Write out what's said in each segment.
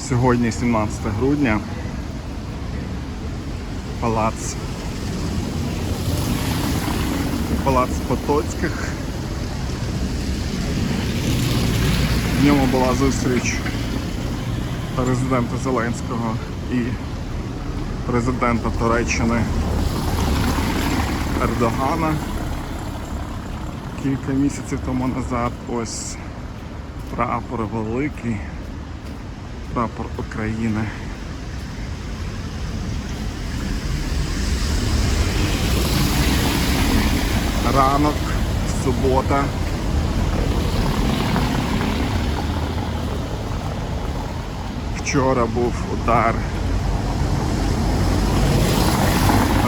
Сьогодні 17 грудня. Палац. Палац Потоцьких. В ньому була зустріч президента Зеленського і президента Туреччини Ердогана кілька місяців тому назад. Ось прапор великий, прапор України. Ранок, субота. Вчора був удар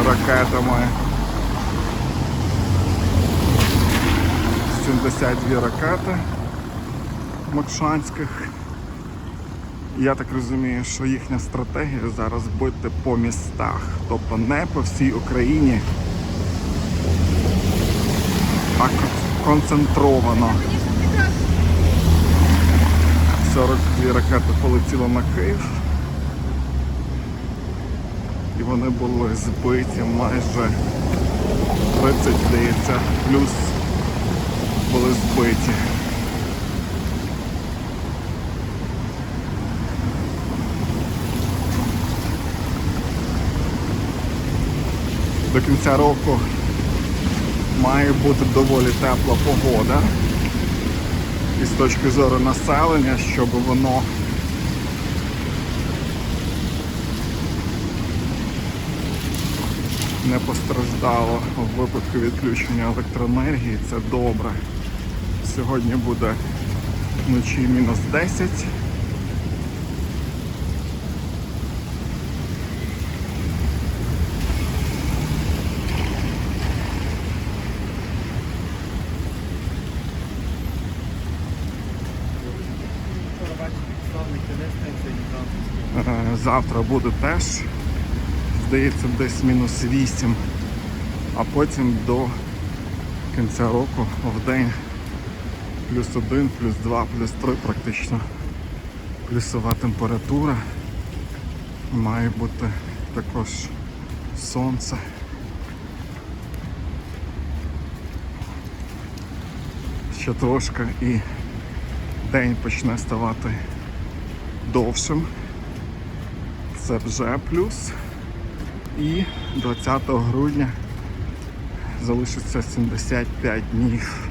ракетами. 72 ракети Мокшанських. Я так розумію, що їхня стратегія зараз бити по містах, тобто не по всій Україні, а концентровано. 42 ракети полетіло на Київ. І вони були збиті майже 30, здається, плюс були збиті. До кінця року має бути доволі тепла погода. І з точки зору населення, щоб воно не постраждало в випадку відключення електроенергії, це добре. Сьогодні буде вночі мінус 10. Завтра буде теж, здається, десь мінус 8, а потім до кінця року в день плюс 1, плюс 2, плюс 3 практично плюсова температура. Має бути також сонце. Ще трошки і день почне ставати довшим. Це вже плюс. І 20 грудня залишиться 75 днів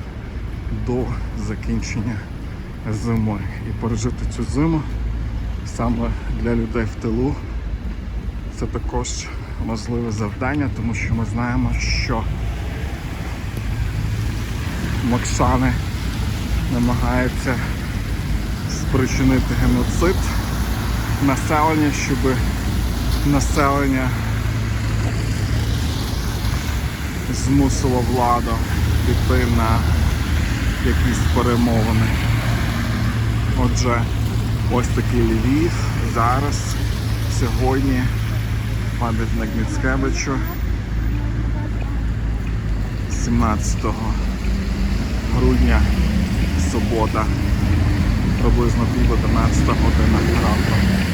до закінчення зими. І пережити цю зиму саме для людей в тилу це також можливе завдання, тому що ми знаємо, що Макшани намагаються спричинити геноцид населення, щоб населення змусило владу піти на якісь перемовини. Отже, ось такий Львів зараз, сьогодні, пам'ятник Міцкевичу, 17 грудня, субота, приблизно пів 11 година ранку.